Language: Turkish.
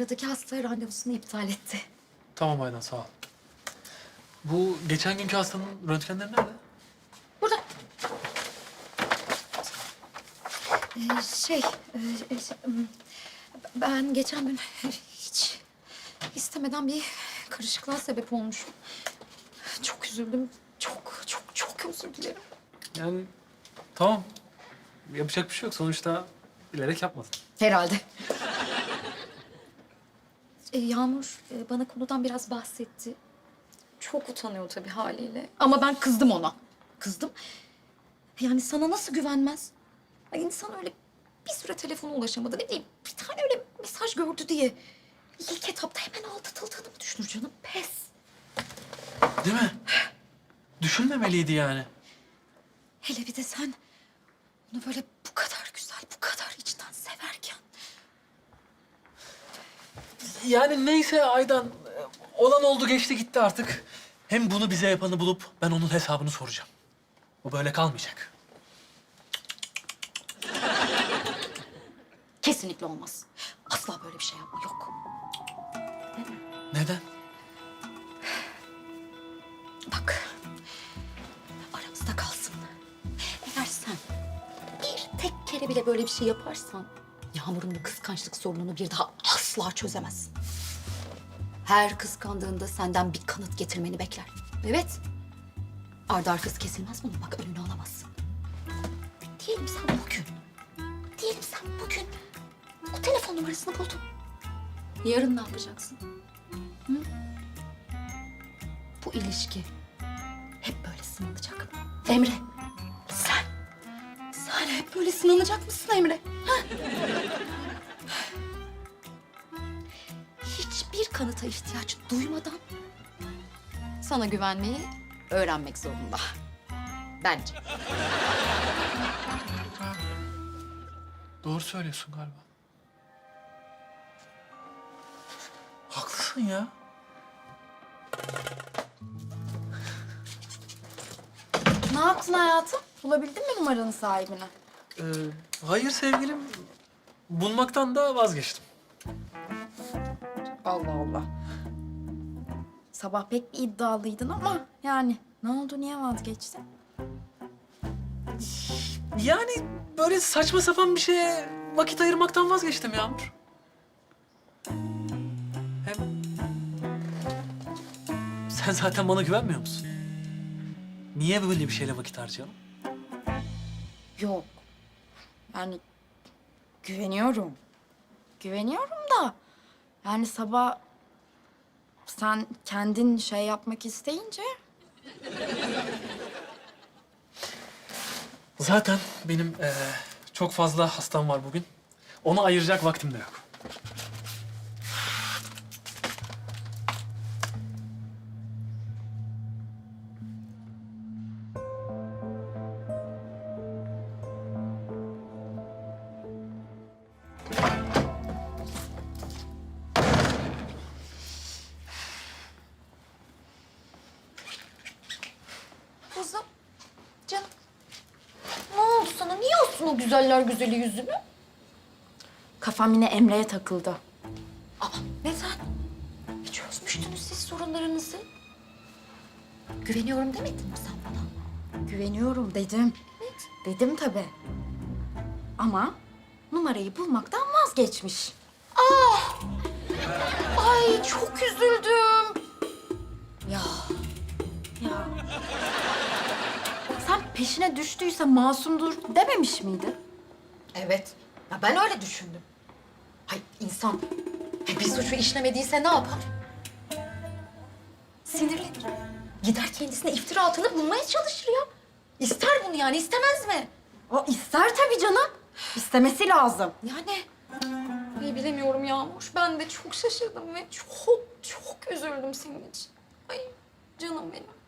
sıradaki hasta randevusunu iptal etti. Tamam Aydan sağ ol. Bu geçen günkü hastanın röntgenleri nerede? Burada. Ee, şey, e, e, şey, ben geçen gün hiç istemeden bir karışıklığa sebep olmuşum. Çok üzüldüm. Çok, çok, çok özür dilerim. Yani tamam. Yapacak bir şey yok. Sonuçta bilerek yapmadın. Herhalde. Ee, Yağmur e, bana konudan biraz bahsetti. Çok utanıyor tabii haliyle. Ama ben kızdım ona. Kızdım. Yani sana nasıl güvenmez? Ay insan öyle bir süre telefona ulaşamadı. Ne bileyim bir tane öyle mesaj gördü diye. İlk etapta hemen aldatıldığını mı düşünür canım? Pes. Değil mi? Düşünmemeliydi yani. Hele bir de sen onu böyle Yani neyse Aydan. e, Olan oldu geçti gitti artık. Hem bunu bize yapanı bulup ben onun hesabını soracağım. Bu böyle kalmayacak. Kesinlikle olmaz. Asla böyle bir şey yapma. Yok. Neden? Bak. Aramızda kalsın. Eğer sen bir tek kere bile böyle bir şey yaparsan... Yağmur'un bu kıskançlık sorununu bir daha asla çözemezsin. Her kıskandığında senden bir kanıt getirmeni bekler. Evet. Ardı arkası kesilmez bunun. Bak önünü alamazsın. Diyelim sen bugün, diyelim sen bugün o telefon numarasını buldun. Yarın ne yapacaksın? Hı? Bu ilişki hep böyle sınanacak. Emre, sen, sen hep böyle sınanacak mısın Emre? Ha? Kanıta ihtiyaç duymadan sana güvenmeyi öğrenmek zorunda. Bence. Doğru söylüyorsun galiba. Haklısın ya. Ne yaptın hayatım? Bulabildin mi numaranın sahibini? Ee, hayır sevgilim. Bulmaktan da vazgeçtim. Allah Allah. Sabah pek bir iddialıydın ama yani ne oldu niye vazgeçtin? Yani böyle saçma sapan bir şeye vakit ayırmaktan vazgeçtim Yağmur. Hem sen zaten bana güvenmiyor musun? Niye böyle bir şeyle vakit harcayalım? Yok. Yani güveniyorum. Güveniyorum da yani sabah sen kendin şey yapmak isteyince Zaten benim eee, çok fazla hastam var bugün. Ona ayıracak vaktim de yok. Astın o güzeller güzeli yüzünü? kafam yine Emre'ye takıldı. Aa, neden? Hiç çözmüştünüz siz sorunlarınızı. Güveniyorum demedin mi sen bana? Güveniyorum dedim. Dedim tabii. Ama numarayı bulmaktan vazgeçmiş. Ay çok üzüldüm. Peşine düştüyse masumdur dememiş miydi? Evet. Ya ben öyle düşündüm. Hay insan bir suçu işlemediyse ne yapar? Sinirlenir. Gider kendisine iftira altını bulmaya çalışır ya. İster bunu yani istemez mi? O ister tabii canım. İstemesi lazım. Yani ay bilemiyorum Yağmur. Ben de çok şaşırdım ve çok çok üzüldüm senin için. Ay canım benim.